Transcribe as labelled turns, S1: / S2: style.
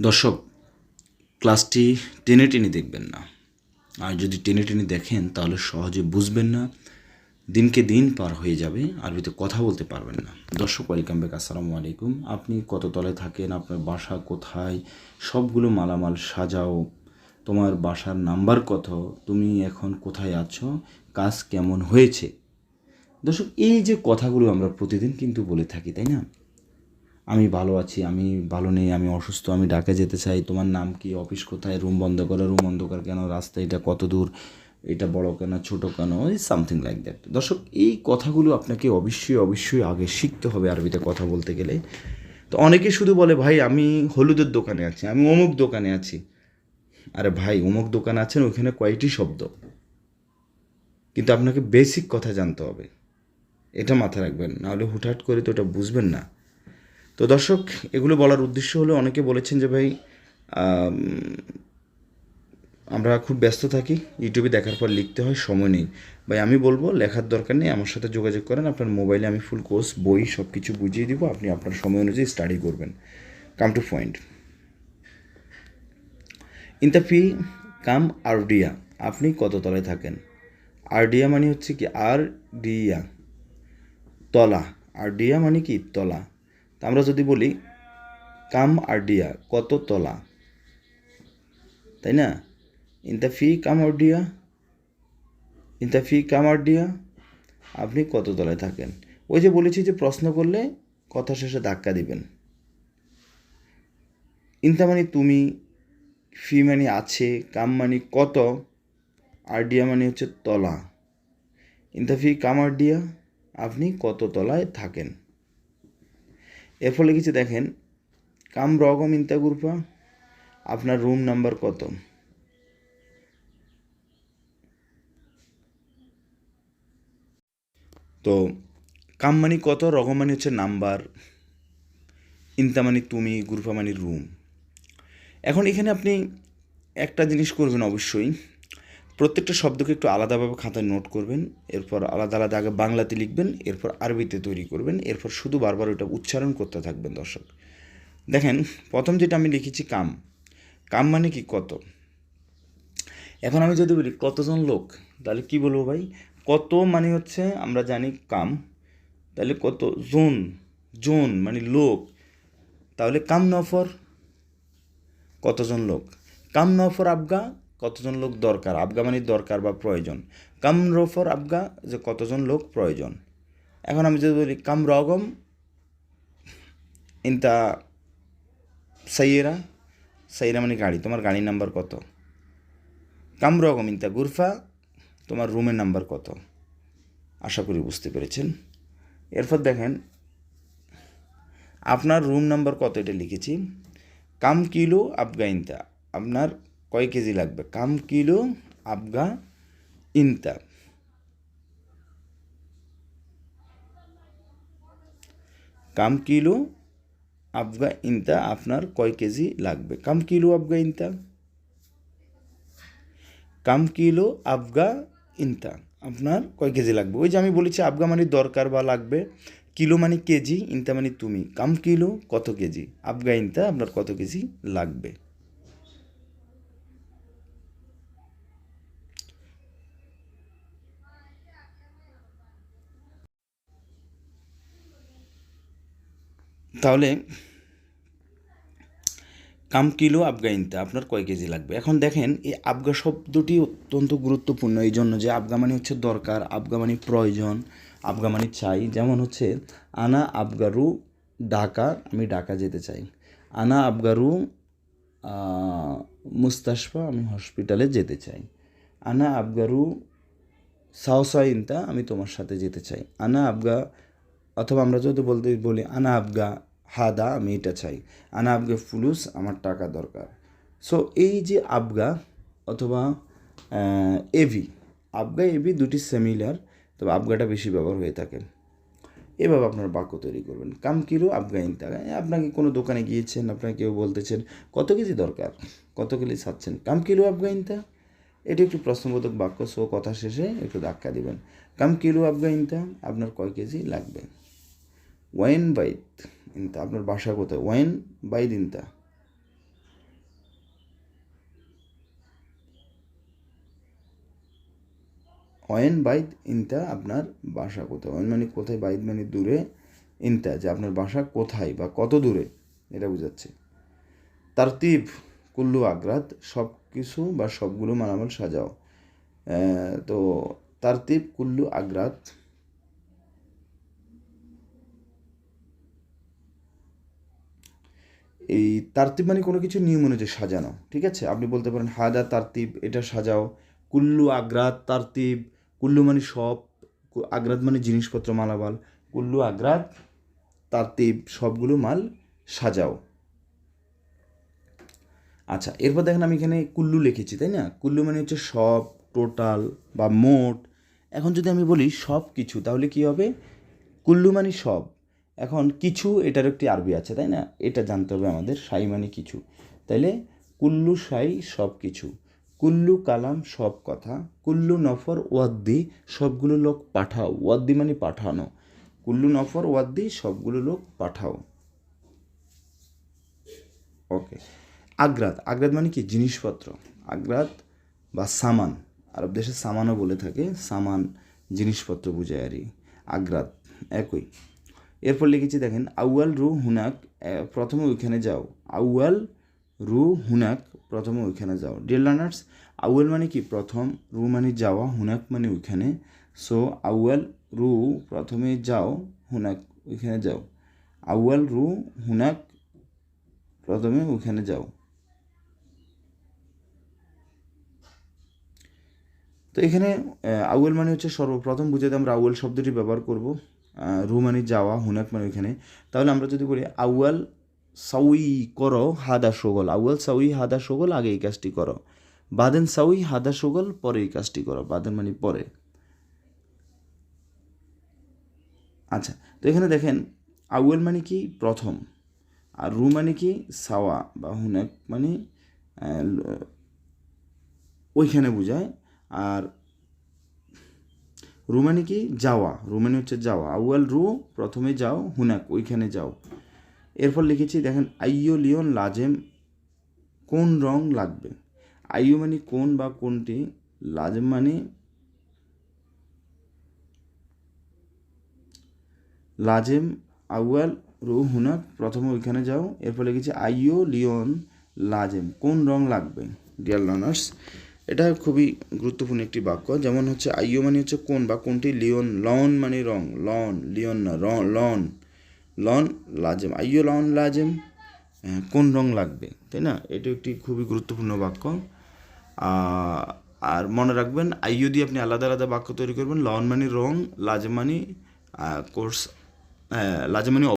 S1: দর্শক, ক্লাসটি টেনে টেনে দেখবেন না। আর যদি টেনে টেনে দেখেন, তাহলে সহজে বুঝবেন না। দিনকে দিন পার হয়ে যাবে আরবিতে কথা বলতে পারবেন না। দর্শক ওয়েলকাম ব্যাক আসসালামু আলাইকুম। আপনি কত তলায় থাকেন, আপনার বাসা কোথায়, সবগুলো মালামাল সাজাও। তোমার বাসার নাম্বার কত, তুমি এখন কোথায় আছো, কাজ কেমন হয়েছে? দর্শক, এই যে কথাগুলো আমরা প্রতিদিন কিন্তু বলে থাকি, তাই না? আমি ভালো আছি, আমি ভালো নেই, আমি অসুস্থ, আমি ঢাকা যেতে চাই, তোমার নাম কি, অফিস কোথায়, রুম বন্ধ করো, রুম অন্ধকার কেন, রাস্তা এটা কত দূর, এটা বড় কেন, ছোট কেন, এই সামথিং লাইক দ্যাট দর্শক, এই কথাগুলো আপনাকে অবশ্যই অবশ্যই আগে শিখতে হবে আরবিতে কথা বলতে গেলে। তো অনেকে শুধু বলে, ভাই, আমি হলুদের দোকানে আছি, আমি অমুক দোকানে আছি। আরে ভাই, অমুক দোকানে আছেন, ওইখানে কয়টি শব্দ। কিন্তু আপনাকে বেসিক কথা জানতে হবে। এটা মাথায় রাখবেন, নাহলে হুটহাট করে তো ওটা বুঝবেন না। তো দর্শক, এগুলো বলার উদ্দেশ্য হলো অনেকে বলেছেন যে ভাই আমরা খুব ব্যস্ত থাকি, ইউটিউবে দেখার পর লিখতে হয়, সময় নেই। ভাই, আমি বলব, লেখার দরকার নেই, আমার সাথে যোগাযোগ করেন, আপনার মোবাইলে আমি ফুল কোর্স বই সব কিছু বুঝিয়ে দিব, আপনি আপনার সময় অনুযায়ী স্টাডি করবেন। Come to point in the fee come আরডিয়া আপনি কত তলায় থাকেন? আরডিয়া মানে হচ্ছে কি আর ডিয়া তলা। আরডিয়া মানে কি, তলা। আমরা যদি বলি, কাম আরডিয়া, কত তলা? তাই না? ইন্তাফি কাম আরডিয়া ইন্তাফি কাম আরডিয়া, আপনি কত তলায় থাকেন? ওই যে বলেছি যে প্রশ্ন করলে কথা শেষে ধাক্কা দিবেন। ইন্তা মানে তুমি, ফি মানে আছে, কাম মানে কত, আরডিয়া মানে হচ্ছে তলা। ইন্তাফি কাম আরডিয়া, আপনি কত তলায় থাকেন? এর ফলে কিছু দেখেন। কাম রকম ইন্তা গ্রুপা, আপনার রুম নাম্বার কত? তো, কাম মানে কত রকম মানে হচ্ছে নাম্বার, ইন্তা মানে তুমি, গ্রুপা মানে রুম। এখন এখানে আপনি একটা জিনিস করবেন অবশ্যই। প্রত্যেকটা শব্দকে একটু আলাদাভাবে খাতায় নোট করবেন, এরপর আলাদা আলাদা আগে বাংলাতে লিখবেন, এরপর আরবিতে তৈরি করবেন, এরপর শুধু বারবার ওটা উচ্চারণ করতে থাকবেন দর্শক। দেখেন, প্রথম যেটা আমি লিখেছি কাম। কাম মানে কি? কত? এখন আমি যদি বলি কতজন লোক, তাহলে কি বলব ভাই? কত মানে হচ্ছে আমরা জানি কাম। তাহলে কত জোন জোন মানে লোক। তাহলে কাম নফর কতজন লোক? কাম নফর আবগা কতজন লোক দরকার? আবগা মানে দরকার বা প্রয়োজন? কাম রফর আবগা যে কতজন লোক প্রয়োজন? এখন আমি যদি বলি কাম রগম ইনতা সাইয়েরা সাইয়েরা মানে গাড়ি। তোমার গাড়ির নাম্বার কত? কাম রকম ইনতা গুরফা, তোমার রুমের নাম্বার কত? আশা করি বুঝতে পেরেছেন। এরপর দেখেন, আপনার রুম নাম্বার কত এটা লিখেছি? কাম কিলো আবগা ইনতা। আপনার কয় কেজি লাগবে? কাম কিলো আবগা ইনতা। কাম কিলো আবগা ইনতা আপনার কয় কেজি লাগবে? কাম কিলো আবগা ইনতা। কাম কিলো আবগা ইনতা আপনার কয় কেজি লাগবে? ওই যে আমি বলেছি আবগা মানে দরকার বা লাগবে, কিলো মানে কেজি, ইনতা মানে তুমি। কাম কিলো কত কেজি? আবগা ইনতা আপনার কত কেজি লাগবে? তাহলে কাম কিলো আবগা ইনতে আপনার কয় কেজি লাগবে? এখন দেখেন এই আবগা শব্দটি অত্যন্ত গুরুত্বপূর্ণ। এই জন্য যে আবগা মানে হচ্ছে দরকার আবগা মানে প্রয়োজন আবগা মানে চাই। যেমন হচ্ছে আনা আবগারু ঢাকা আমি ঢাকা যেতে চাই। আনা আবগারু আহ, মুস্তাশফা আমি হসপিটালে যেতে চাই। আনা আবগারু সাহসা ইনতা আমি তোমার সাথে যেতে চাই। আনা আবগা অথবা আমরা যদি বলতে বলি, আনা আবগা, হাদা, আমি এটা চাই। আনা আবগা ফুলুস, আমার টাকা দরকার। সো এই যে আবগা অথবা এভি, আবগা, এভি দুটি সিমিলার তবে আবগাটা বেশি ব্যবহার হয়ে থাকে। এভাবে আপনার বাক্য তৈরি করবেন। কাম কিলো আফগাইন টাকা আপনাকে কোনো দোকানে গিয়েছেন, আপনাকে কেউ বলতেছেন, কত কেজি দরকার? কত কেজি চাচ্ছেন কাম কিলো আফগাইনটা এটি একটু প্রশ্নবোধক বাক্য, সো কথা শেষে একটু ধাক্কা দিবেন। কাম কিলো আফগাইনটা আপনার কয় কেজি লাগবে? ওয়াইন বাইত, ইনতা, আপনার বাসা কোথায়? ওয়াইন বাইদ ইনতা। ওয়েন বাইদ ইনতা আপনার বাসা কোথায়? ওয়েন মানে কোথায় বাইদ মানে দূরে ইনতা, যে আপনার বাসা কোথায় বা কত দূরে? এটা বোঝাচ্ছে। তার তীব কুল্লু, আগ্রাত সব কিছু বা সবগুলো মালামাল সাজাও। তো তারতিব, কুল্লু, আগ্রাত এই তারতিব মানে কোনো কিছু নিয়ম অনুযায়ী সাজানো, ঠিক আছে? আপনি বলতে পারেন হাদা তারতিব, এটা সাজাও। কুল্লু আগ্রাত তারতিব, কুল্লু মানে সব আগ্রাত মানে জিনিসপত্র, মালামাল। কুল্লু আগ্রাত তারতিব, সবগুলো মাল সাজাও। আচ্ছা এরপর দেখেন আমি এখানে কুল্লু লিখেছি, তাই না? কুল্লু মানে হচ্ছে সব, টোটাল বা মোট। এখন যদি আমি বলি সব কিছু তাহলে কি হবে? কুল্লু মানে সব। এখন কিছু এটার একটি আরবি আছে, তাই না? এটা জানতে হবে আমাদের, সাই মানে কিছু। তাইলে কুল্লু সাই সব কিছু। কুল্লু কালাম সব কথা। কুল্লু নফর ওয়াদ্দি সবগুলো লোক পাঠাও। ওয়াদ্দি মানে পাঠানো। কুল্লু নফর ওয়াদ্দি সবগুলো লোক পাঠাও। ওকে। আগ্রাত। আগ্রাত মানে কি? জিনিসপত্র। আগ্রাত বা সামান। আরব দেশে সামানও বলে থাকে। সামান জিনিসপত্র বোঝায় আর আগ্রাত। একই। এরপর লিখেছি, দেখেন, আউয়াল রু হুনাক প্রথমে ওইখানে যাও। আউয়াল রু হুনাক, প্রথমে ওইখানে যাও। ডিয়ার লার্নার্স আউয়াল মানে কি? প্রথম রু মানে যাওয়া, হুনাক মানে ওইখানে। সো আউয়াল রু প্রথমে যাও, হুনাক ওইখানে যাও। আউয়াল রু হুনাক, প্রথমে ওইখানে যাও। তো এখানে আউয়াল মানে হচ্ছে সর্বপ্রথম বুঝাতে আমরা আউয়াল শব্দটি ব্যবহার করব। আহ, রু মানে যাওয়া হুনাক মানে ওইখানে। তাহলে আমরা যদি বলি আউয়াল সাউই করো হাদা সগল আউয়াল সাউই হাদা সগল আগে এই কাজটি করো। বাদেন সাউই হাদা সগল পরে এই কাজটি করো। বাদেন মানে পরে। আচ্ছা তো এখানে দেখেন আউয়াল মানে কি? প্রথম। আর রু মানে কি? সাওয়া বা হুনাক মানে ওইখানে বোঝায়। আর রু মানে কি? যাওয়া। রু মানে হচ্ছে যাওয়া। আউয়াল রু, প্রথমে যাও, হুনাক, ওইখানে যাও। এরপর লিখেছি, দেখেন, আইয়ো লিওন লাজেম, কোন রং লাগবে? আইয়ো মানে কোন বা কোনটি? লাজেম মানে লাজেম, আউয়াল, রু, হুনাক, প্রথমে ওইখানে যাও। এরপর লিখেছি, আইয়ো লিওন লাজেম, কোন রং লাগবে? ডিয়ার লার্নার্স এটা খুবই গুরুত্বপূর্ণ একটি বাক্য। যেমন হচ্ছে আইয়ো মানে হচ্ছে কোন বা কোনটি? লিওন লন মানে রং। লন লিওন না র লন। লন লাজেম। আইয়ো লন লাজেম। হ্যাঁ, কোন রং লাগবে তাই না? এটা একটি খুবই গুরুত্বপূর্ণ বাক্য। আর মনে রাখবেন আইয়ো দিয়ে আপনি আলাদা আলাদা বাক্য তৈরি করবেন। লন মানে রং লাজেম মানে কোর্স লাজেম মানে